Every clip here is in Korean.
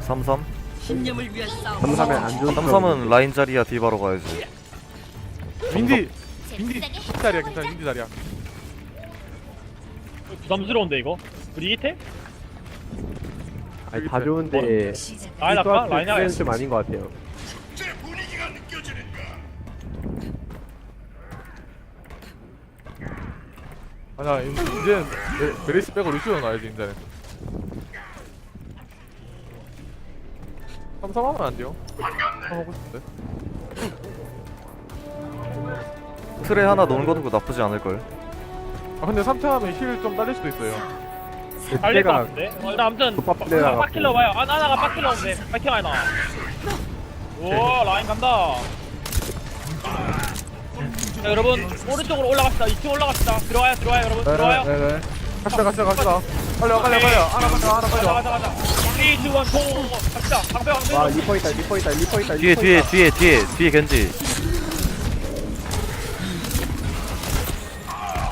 삼삼? 신념을 위한 싸움. 삼삼에 안 좋은 삼삼은 라인 자리야 디바로 가야지 민디 민디 자리야 괜찮아 민디 자리야 부담스러운데 이거 브리기테? 아니 다 좋은데 라인 할까? 라인 는 할까? 좀 아닌 것 같아요. 아니야 이- 이제는 메- 메리스 빼고 루시오 나야지 이제는 삼삼하면 안 돼요? 하고 싶은데. 틀에 하나 노는 것도 나쁘지 않을걸. 아 근데 삼삼하면 힐 좀 딸릴 수도 있어요. 달릴 것 때가 같은데? 어, 일단 아무튼 빡빡내가 빡킬러 봐요. 아 나나가 빡킬러 오는데. 파이팅 하나. 오 라인 간다. 자 여러분 오른쪽으로 올라갑시다. 2층 올라갑시다. 들어와요 들어와요 여러분. 들어와요. 네네네 갑시다 갑시다 갑시다. 빨리 와 빨리 와 하나 가자 하나 가자 가자 가자 3, 2, 1, 고! 갑시다 방패 방패 와 리퍼 있다 리퍼 있다 리퍼 있다 뒤에 리퍼 뒤에 있다. 뒤에 뒤에 뒤에 겐지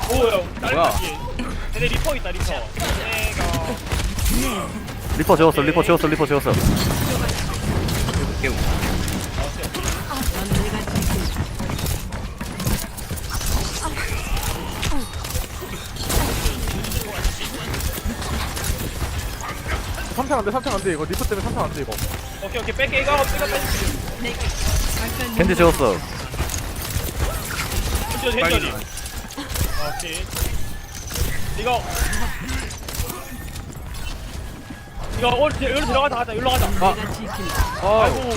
오야 뭐야 얘네 리퍼 있다 리퍼 얘가 리퍼 재웠어 리퍼 재웠어 리퍼 재웠어 삼삼 안돼 삼삼 안돼 이거. 리프 때문에 삼삼 안돼 이거. 오케이 오케이. 뺄게. 이거 이거 뺄게. 겐지 재웠어. 천천히 천천히 오케이. 이거. 이거 올 여기로 들어가자 가자. 여기로 가자. 아. 내가 지킨다. 아이고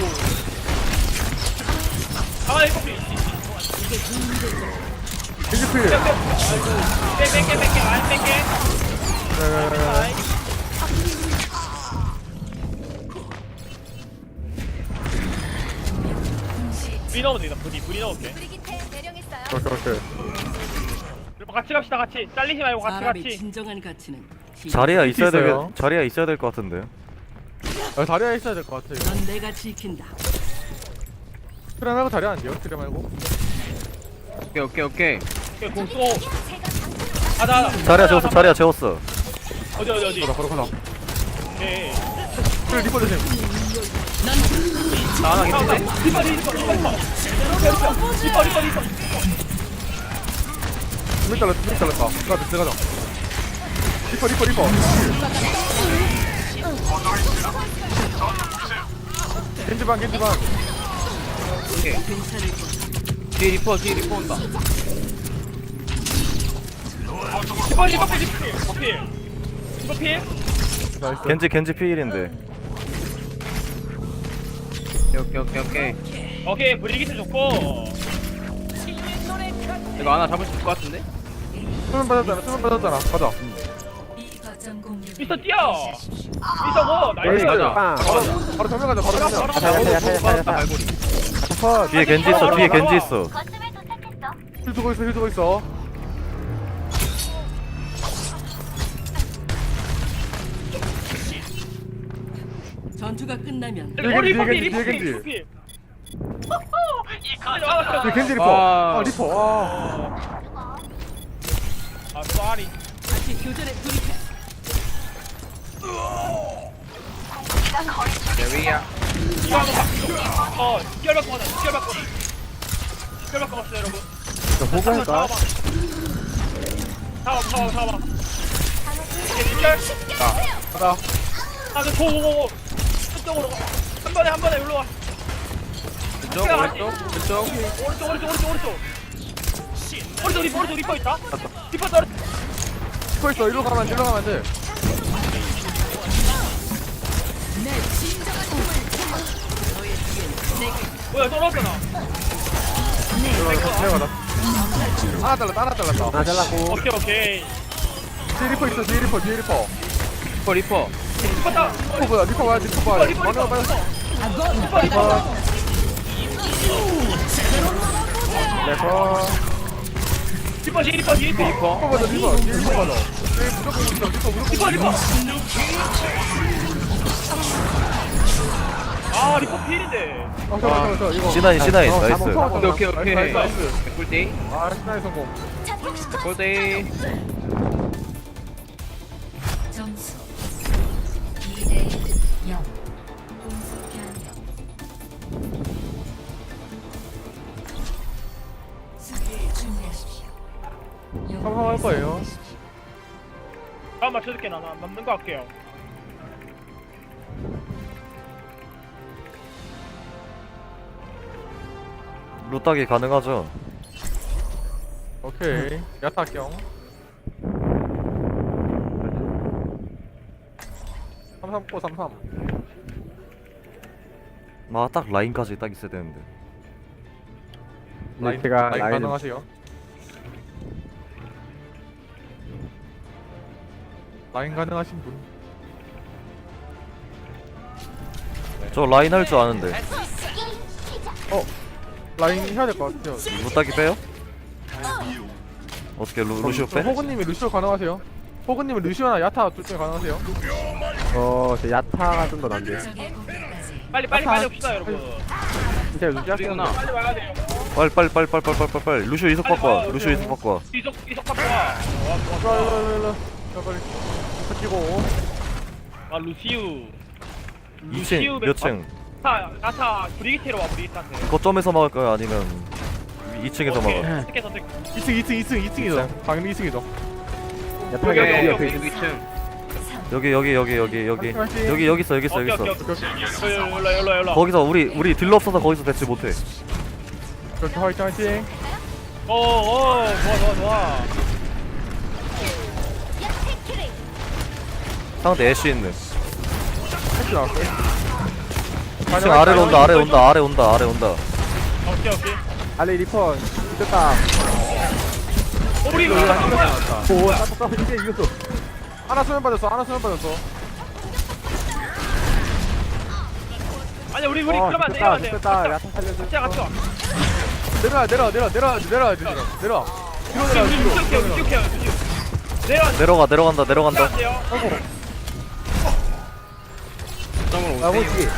아이고. 힐필 빼뺄게 뺄게. 안 뺄게. 아이. 불이 넣으면 되겠다 불이. 불이 넣을게 브리기테 대령했어요. 오케이 오케이. 같이 갑시다 같이. 잘리지 말고 같이 사람의 같이. 진정한 가치는 자리야 있어야 될 있어요. 자리야 있어야 될 것 같은데. 아, 다리에 있어야 될 것 같아 넌 내가 지킨다. 트레 말고 다리 안 돼요? 트레 말고? 오케이 오케이 오케이. 오케이 공 쏘고. 제가 방패로 가자 가자. 자리야 재웠어 자리야 재웠어. 어디 어디 어디? 가자 바로 가자 오케이. 트레 리퍼 조심 나 하나 괜찮네 리퍼 리퍼 리퍼 리퍼 리퍼 리퍼 두명 잘랐다 두명 잘랐다 가자 들어가자 리퍼 리퍼 리퍼 겐지반 겐지반 오케이. 뒤에 리퍼 뒤에 리퍼 온다 리퍼 리퍼 리퍼 리퍼 겐지 겐지 피일인데 오케이 오케이 오케이. 오케이 오케이 브리기트 좋고. 이거 하나 잡을 수 있을 것 같은데? 수면 받았잖아 수면 받았잖아. 가자. 미스터 뛰어! 미스터 고! 나이스! 나이스. 가자. 빵. 바로 바로 정면 가자 바로 정면 가자 가자 가자 가자 가자. 발골이 컷. 뒤에 겐지 있어 뒤에 겐지 있어. 힐 두고 있어 힐 두고 있어 전투가 끝나면 겐지, 필 뒤에 리퍼 겐지, 필 뒤에 리퍼 필 뒤에 겐지 리퍼 아. 아 리퍼 아 아 쏘리 다시 교전에 돌입해. 여기야 이거 한번 봐. 어, 바꿔 가자. 바꿔. 기절 바꿔 갔어요, 여러분. 호구할까? 잡아, 잡아, 잡아. 기절. 가자 아, 저 고 고 고. 가. 한 번에 한 번에 일로 와. 왼쪽 오른쪽 왼쪽 오른쪽, 오른쪽, 오른쪽, 오른쪽. 오른쪽 리퍼, 오른쪽 리퍼 있다. 리퍼 떨어. 리퍼 있어 일로 가면 안 돼 일로 가면 안돼 뭐야, 떨어졌잖아. 일로 가자 내가 가자 하나 잘랐다 하나 잘랐다. 오케이, 오케이. 뒤에 리퍼 있어 뒤에 리퍼 뒤에 리퍼 리퍼 리퍼. 리퍼 따. 리퍼 뭐야? 리퍼 와야 리퍼 리퍼, 와야 리퍼, 리퍼. 리퍼, 리퍼. 리퍼 리퍼, 리퍼, 리퍼. 리퍼. 가자 리퍼. 리퍼 가자 뒤에 무조건 있어 리퍼. 무조건 리퍼, 리퍼. 아, 리퍼 필인데. 어 잠깐 잠깐 잠깐 이거. 시나인 시나인 어, 나이스. 오케이 오케이 오케이. 나이스 나이스. 꿀데이 아 신나의 성공. 꿀데이 다음 맞춰줄게 나 남는 거 할게요. 루따기 가능하죠? 오케이. 야타 할게요. 339 33. 아딱 라인까지 딱 있어야 되는데 네, 제가 라인 라인 가능하세요? 라인 가능하신 분? 저 라인 할 줄 아는데 라인 해야 될 것 같아요. 루따기 빼요? 어떻게 루, 루시오 빼? 호그님이 루시오 가능하세요? 호그님은 루시오나 야타 둘 중에 가능하세요? 어 저 야타가 좀 더 난데 빨리 빨리 빨리 옵시다 여러분. 진짜 루시 그리구나. 빨리 와야 돼요. 빨리 빨리 빨리 빨리 빨리 빨리 빨리 루시오 이속 바꿔 와 루시오 이속 바꿔 와 이속 이속 갖고 와. 와 좋아 일로. 일로 일로 자 빨리 터치고 아 루시우. 2층 몇 층? 타 나타 브리기테로 와 브리기테한테. 거점에서 막을 거야 아니면 2층에서 오케이. 막아 선택. 2층 2층 2층 2층이죠 당연히 2층이죠 야타가 오케이, 뒤에 오케이, 옆에 오케이. 있는 2층. 여기 여기 여기 여기 여기 화이팅, 여기 여기 있어 여기 있어 여기 있어. 거기서 우리 우리 딜러 없어서 거기서 대치 못해 그렇게 화이팅 화이팅 어어 좋아 좋아 좋아. 상대 애쉬 있는. 패스 나왔어요. 2층 아래 로 온다 아래 온다 아래 온다 아래 온다. 오케이 오케이. 아래 리퍼 어, 우리 이거 나왔다 오 따뜻하 이제 이겼어. 하나 수면 빠졌어 하나 수면 빠졌어. 아니 우리 우리 어 그러면 안 돼. 됐다 이러면 안 돼. 됐다. 야타 살려줘. 가 같이 가. 내려와 내려와 내려와 내려와 내려와 내려와 내려와 뒤로 우리 내려와 우리 뒤로. 이렇게 뒤로 이렇게 내려와 이렇게. 내려 내려가 내려간다 내려간다. 안 돼요. 점으로 아. 뭐지 어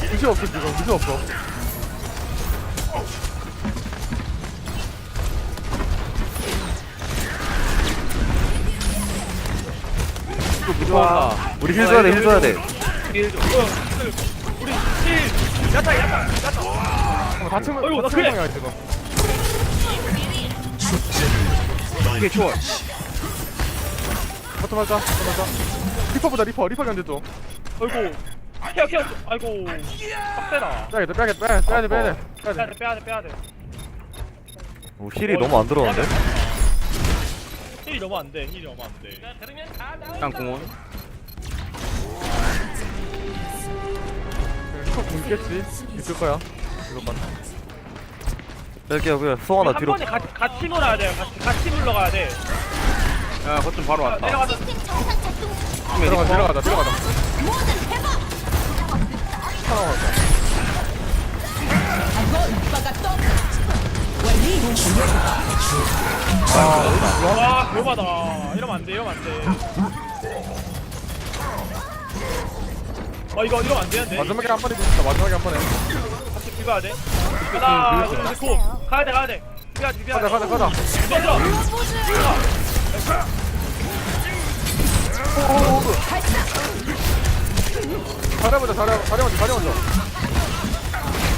우리 무시 없어 지금 무시 없어 이거 무서웠다. 우리 힐 줘야 돼 힐 줘야 돼 우리 힐 야타 야타 야타. 어, 다치면 어이구, 나 다치면 그래. 방이야 지금 오케이, 좋아. 버튼 맞자 버튼 맞자 리퍼보다 리퍼 리퍼 견제 좀 아이고. 케어 케어. 아이고. 빡세다. 빼야겠다 빼야겠다 빼야 돼 빼야 돼 빼야 돼 빼야 빼야 돼돼 빼야 돼 빼야 돼. 오, 힐이 너무 안 들어오는데? 힐이 너무 안 돼. 힐이 너무 안 돼. 일단 공원. 리퍼 굶겠지 있을 거야 이것만 뺄게요 그냥 송하나 한 뒤로 번에 같이 같이 물어야 돼요. 같이 같이 물러가야 돼. 야, 거점 바로 아, 왔다. 내려가자. 들어가자 들어가자 들어가자. 와 위험하다. 이러면 안 돼. 이러면 안 돼. 아 이거 이러면 안 되는데. 마지막에 한 번에 붙였다 마지막에 한 번에 같이 비벼야 돼. 하나, 둘, 셋, 고. 가야 돼, 가야 돼. 비벼야 돼, 비벼야 돼. 가자 가자 가자 들어, 들어. 잘해보자 잘해 잘해보자 잘해보자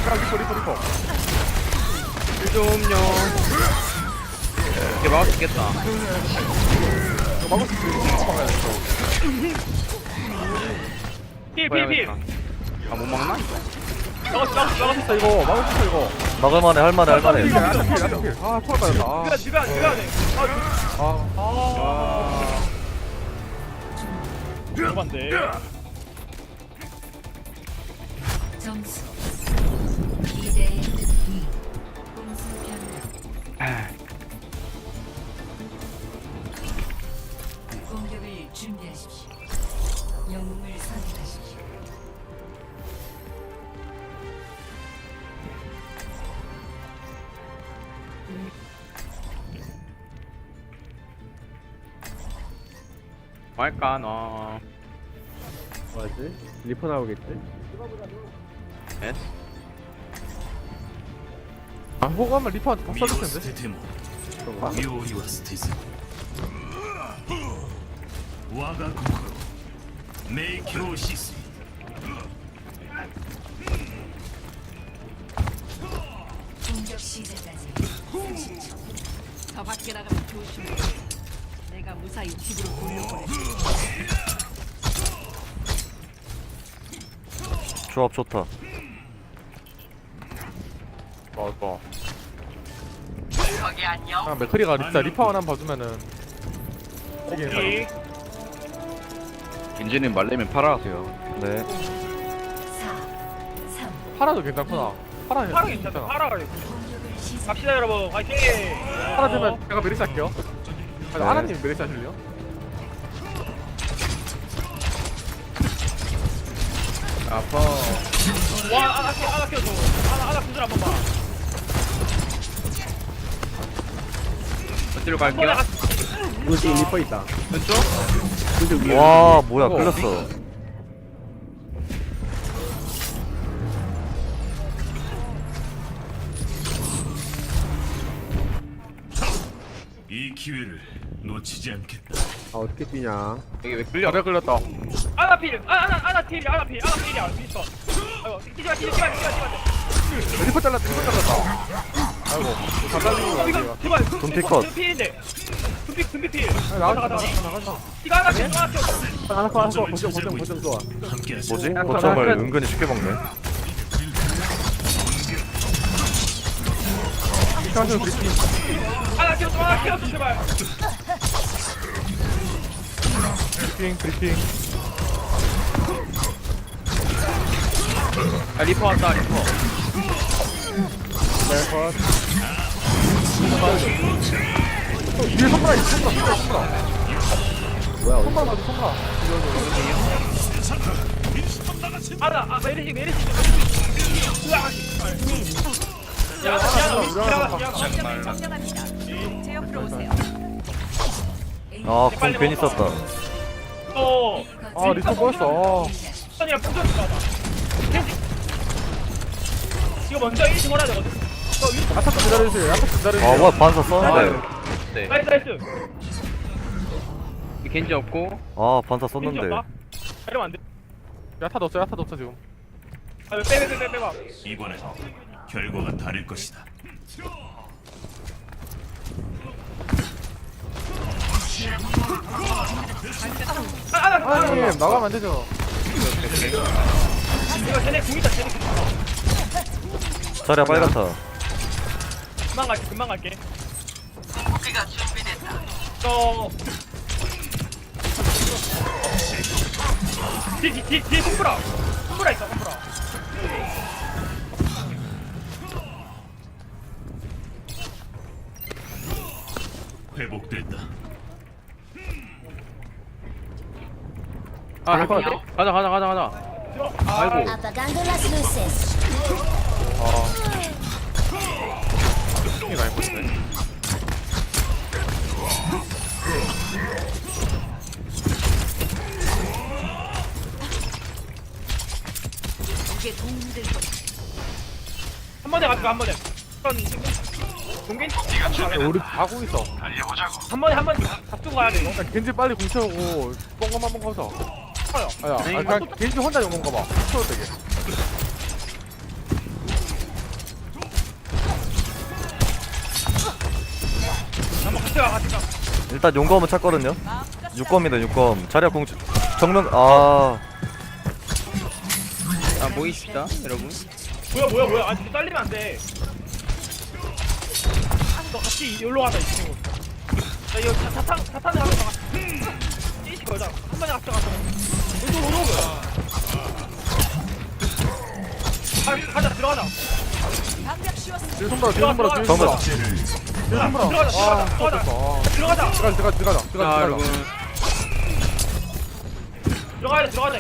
야 리퍼 리퍼 리퍼 좀요. 이렇게 막을 수 있겠다. 이거 막을 수 있어 이거 막아야 돼 필, 필, 필. 아, 못 막나? 진짜 이거 막을 수 있어 이거 막을만해 할만해 할만해 야타 필 야타 필 아 초월 돼. 아, 아 아. 너무 안 돼. 점수 2대 2 공수 변경 공격을 준비하십시오 영웅을 말까, 너. 뭐지 리퍼 나오겠지 에스? 아 호감을 리퍼한테 다 써줄 텐데 ても妙理は捨てず我が心明鏡止水 공격 시작까지 30초 저 밖에 나가면 조심해. 내가 무사히 집으로 돌려보내. 조합 좋다 맞아. 아, 맥크리가 진짜 리퍼 하나 봐주면은 이게 오케이. 인지는 말레면 팔아가세요. 네 4 3 파라도 괜찮구나. 파라 파라 괜찮다. 파라 공격을 시작 갑시다 여러분. 화이팅. 파라 되면 제가 메리시 할게요. 아니, 네. 아나님 메리시 하실래요? 아파. 와 아나 켜 아나 켜줘. 아나 아나 구슬 한번 봐. 어디로 갈게요? 지금 리퍼 있다. 왼쪽? 와 뭐야 어. 끌렸어 이 기회를 놓치지 않겠다. 아, 어떻게 뛰냐. 여기 왜 끌려? 잘 끌렸다. 아나 필. 아 아나 아나 필. 아나 필. 아나 필이야. 미스터. 아이고 뛰지 마 뛰지 마 뛰지 마 뛰지 마. 리퍼 잘랐다, 리퍼 잘랐다. 아이고, 다 어, 거 이거 같아요. 제발. 금피 컷. 금피 필인데. 금피 금피 필. 아, 가자 나가자, 가자. 나가자, 나가자. 이거 하나 켜 하나 켜. 하나 거, 하나 거, 고정, 고정, 고정 좋아. 뭐지? 야, 거점을. 은근히 쉽게 먹네 하시면 브리핑. 하 브리핑, 브리핑. 아, 리퍼 왔다, 리퍼. 네, 컷. 어, 뒤에 선물아, 있어, 선물아, 선물아. 뭐야, 선물아 맞아, 선물아. 아나 아 메리시 메리시. 으악. 야, 야, 야, 야, 야, 정전합니다. 제 옆으로 오세요. 아공 괜히 썼다 어, 아, 리퍼 꺼였어. 아니야, 부서 들어가봐. 이거 먼저 1등 하나 되거든. 너 위, 아타좀 기다려주세요, 아타좀 기다려주세요. 아 뭐야 반사 썼는데 네. 나이스, 나이스. 이 겐지 없고. 아 반사 썼는데 없다. 이러면 안 돼. 야타 넣었어, 야타 넣었어, 지금. 아, 빼, 빼, 빼, 빼, 빼봐. 이번엔 결과가 다를 것이다. 아, 아, 아, 아, 아니, 나가면 안 되죠. 이거 쟤네 궁 있다, 쟤네 궁 있다. 자리야 빨갛다 금방 갈게, 금방 갈게. 저. 뒤, 뒤, 뒤, 뒤에 손브라. 손브라 있어, 손브라. 회복됐다. 아, 리퍼. 가자, 가자, 가자, 가자. 아, 아이고. Apagando las luces. 한 번에 갈게, 한 번에. 그런, 동긴? 우리 가고 있어. 한 번에, 한 번에 다, 다 쓰고 가야 돼, 이거. 야, 겐지 빨리 궁 채우고 뻥검 한번. 커요. 아야, 아, 그냥 겐지 혼자 용건 가 봐. 채워도 되게. 한번 같이 가, 같이 가. 일단 용검은 찾거든요 6검이다 6검 자리야 공 정면 아 아, 뭐 있다, 여러분? 뭐야, 뭐야, 뭐야. 아직 딸리면 안 돼. 너 같이 여기로 가자, 이 친구. 나 이거 자, 자탄, 자탄을 하면 가. 이식 거자. 한 번에 같이 가자. 오도, 오도. 가, 가자, 들어가자. 뒤에 손보라, 뒤에 손보라, 뒤에 손보라. 뒤에 손보라. 들어가자, 아, 들어가자, 떴어. 들어가자. 들어가자, 들어가자, 들어가자, 자, 들어가자. 여러분. 들어가야 돼, 들어가야 돼.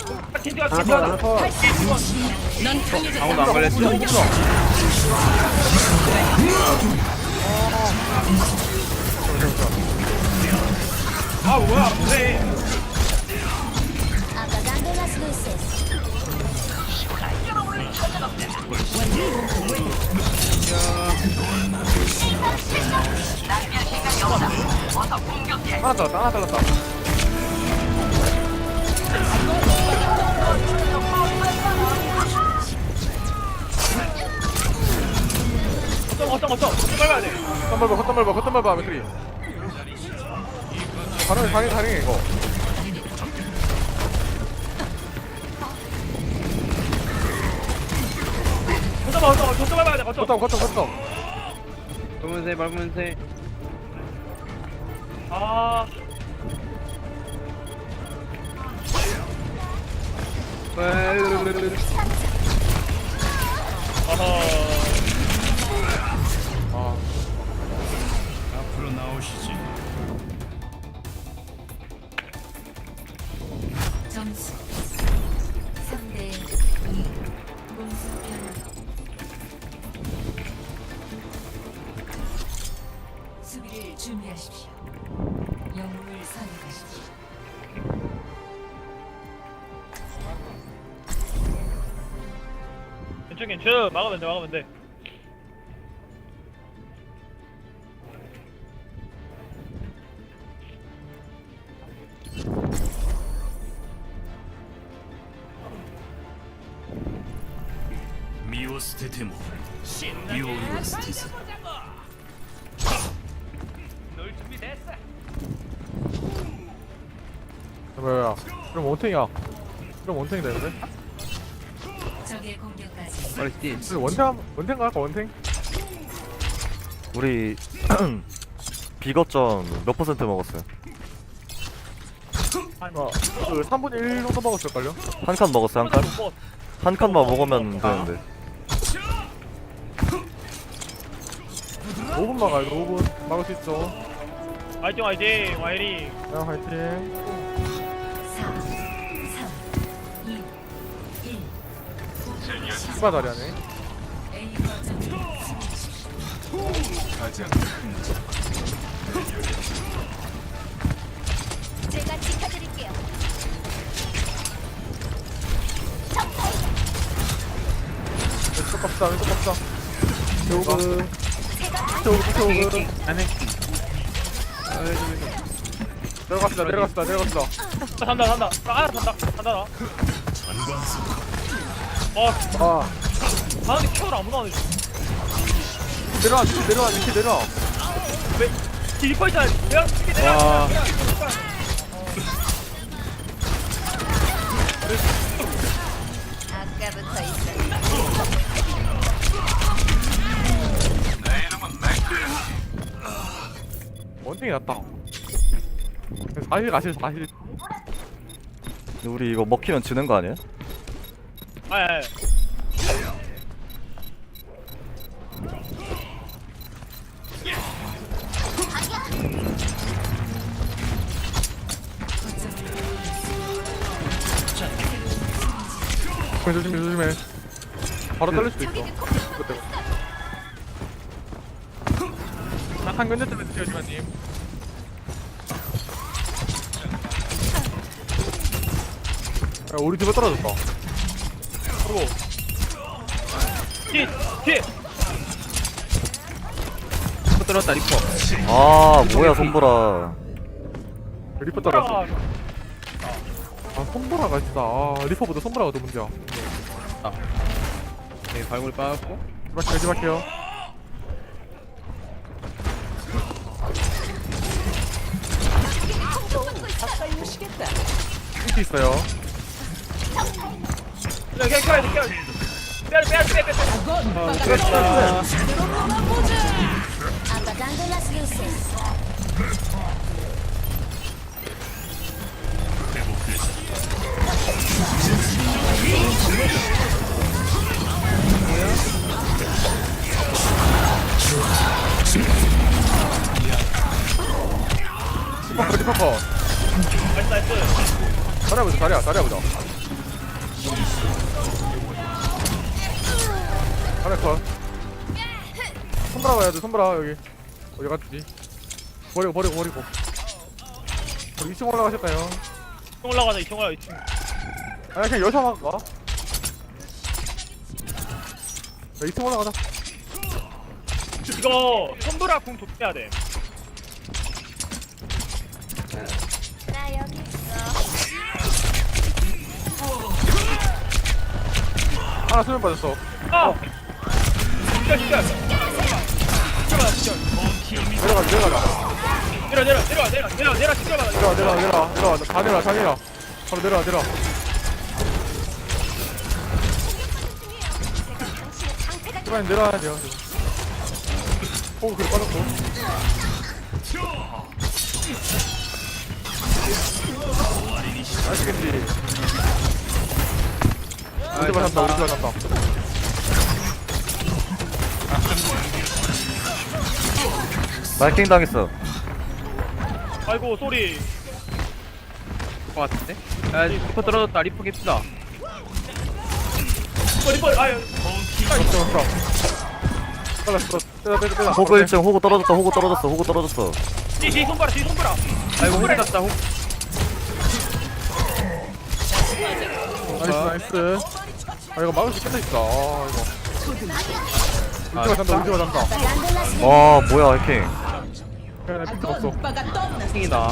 하나 컷. 넌 강해졌다. 아무도 안 걸렸어. 아, 뭐야, luces. 하나 잘랐다, 하나 잘랐다. 어쩜, 거점 거점 거점 밟아야 돼. 겉단 밟아 겉단 밟아 겉단 밟아 맥크리. 가능해 가능해 가능해 이거. 거점 거점 거점 밟아야 돼 거점. 겉단 겉단 겉단 밟으면서 해 밟으면서 해. 아. 어허 나오시지. 점수 3대 2 공수 변경 수비를 준비하십시오. 영웅을 선택하십시오. 괜찮 괜찮. 막으면 돼 막으면 돼 뭐야 그럼 원탱이야 그럼 원탱이 되는데? 적의 공격까지 빨리 뛰 그래서 원탱 원탱 갈까 원탱? 우리 비거점 몇 퍼센트 먹었어요? 어, 그 3분의 1 정도 먹었을걸요? 한 칸 먹었어요 한 칸? 뭐한 칸만 먹으면 되는데 5분 막아야 돼 5분 막을 수 있어 화이팅 화이팅 화이팅 야 화이팅 1 시바 자리하네. A 거점을 수비하십시오 제가 지켜드릴게요. 왼쪽 갑시다 왼쪽 갑시다 겨우그 겨우그 겨우그 안해 내려갑시다 내려갑시다 내려갑시다. 산다 산다. 아 산다 산다 나 어, 아 가는데 케어를 아무도 안 해줘. 내려와 내려와 밑에 내려와 왜? 리퍼 있잖아. 내가 이렇게 내가. 와. 아까부터 있어. 원탱이 낫다 사실 가실 사실 우리 이거 먹히면 지는 거 아니에요? 아, 예, 예. 조심해 조심해. 바로 떨릴 수도 있어. 나한 견제 때문에 드세요 지만님. 야 우리 집에 떨어졌다 그리고 뒤, 뒤. 리퍼 떨었다 리퍼. 아 뭐야 손보라. 리퍼 떨어졌어. 아, 아 손보라가 진짜 아 리퍼보다 손보라가 더 문제야. 네 발굴 빠졌고. 집할게요 집할게요. 밑에 있어요 그냥 켜야 돼, 켜야 돼. 빼야 돼, 빼야 돼, 빼야 돼, 빼야 돼. Apagando las luces. 리퍼 리퍼 나이스, 나이스. 잘해보자 잘해 잘해보자 잘해 컷 손브라 가야 돼 손브라 여기 어디 갔지 버리고 버리고 버리고 우리 2층 올라가실까요? 2층 올라가자, 2층 올라가, 2층. 아니 그냥 여기서 막 가. 야, 2층 올라가자 이거 손보라 궁 도피해야 돼. 나 여기 있어. 하나 수면 빠졌어 아! 진짜, 진짜. 내려가 내려가자 내려 내려 내려와 내려 내려 내려 시켜봐 내려와 내려와 내려와 내려와 다 내려와 다 내려와 바로 내려와 내려와 시간이 내려와야 돼요 호흡 그래 빠졌고 아시겠지 우리만 한다 우리만 한다 마이킹 당했어. 아이고 소리. 것 같은데? 야 리퍼 떨어졌다. 리퍼 아유 맞다. 맞다 빨랐어 빼다 빼다 빼다 호그 1층 호그 떨어졌어 호그 떨어졌어 호그 떨어졌어. 뒤뒤 손봐라 뒤 손봐라 아이고 호그 땄다 호그. 나이스 나이스. 아 이거 막을 수 있겠다 있다 아 이거. 울지마 잔다 울지마 잔다. 아 뭐야 마이킹 그냥 내 픽도 없어. 킹이다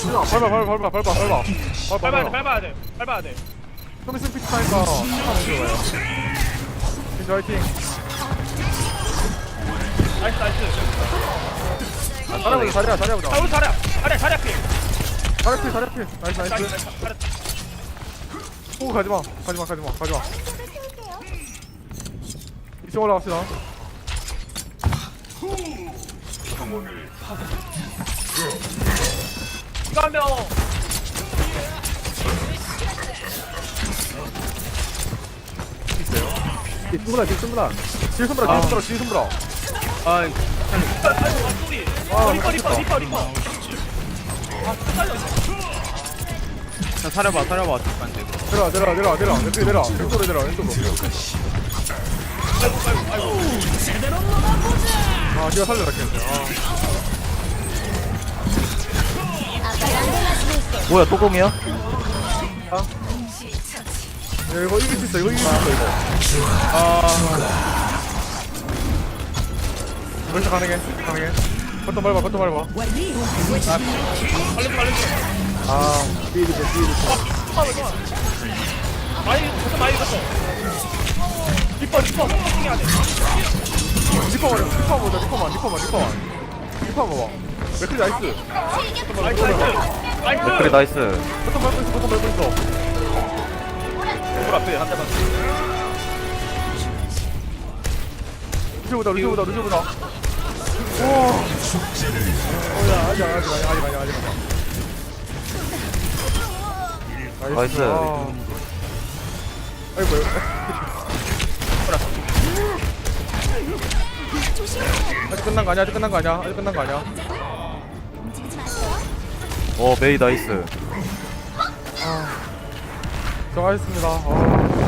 밟아 밟아 밟아 밟아 밟아. 밟아 밟아야 돼 밟아. 밟아야 돼 밟아야 돼. 좀 있으면 픽 타니까 핀즈 화이팅. 나이스 나이스. 잘해보자 잘해보자 잘해보자. 아 우리 잘해 잘해 잘해 피 잘해 잘해 피 나이스 나이스. 나이스 나이스 잘해 오 가지마. 가지마 가지마 가지마 2층 올라갑시다. 하면. 뒤숨브라 뒤숨브라 뒤숨브라 뒤숨브라 뒤숨브라 아아 소리 아, 리퍼 리퍼 리퍼 리퍼 자 사려봐 사려봐 어차피 안돼 내려와 내려와 내려와 내려와 왼쪽에 내려와. 왼쪽으로 내려와 왼쪽으로 아 니가 살려라 걔 아, 뭐야 또 공이야? 야, 이거 이길 수 있어 이거 이길 수 있어 이거. 아. 벌써 가능해 가능해. 겉도 밟아 겉도 밟아. 빨리 빨리 아 삐리게 삐리게 많이 벌써 많이 갔어 리퍼 리퍼. 해야 돼 리퍼만 리퍼 보자 리퍼만 리퍼만 리퍼만 리퍼 봐봐. 맥클리 나이스. 나이스. 나이스. 나이스 그래 나이스. 겉도 밟고 있어 겉도 밟고 있어 물 앞에 한 대만. 루시보다 루시보다 루시보다. 우와 어야 아직 아직 아직 아직 아직 아직. 나이스. 아. 아이고 아직 끝난 거 아니야? 아직 끝난 거 아니야? 아직 끝난 거 아니야? 어 메이 나이스. 수고하셨습니다. 아.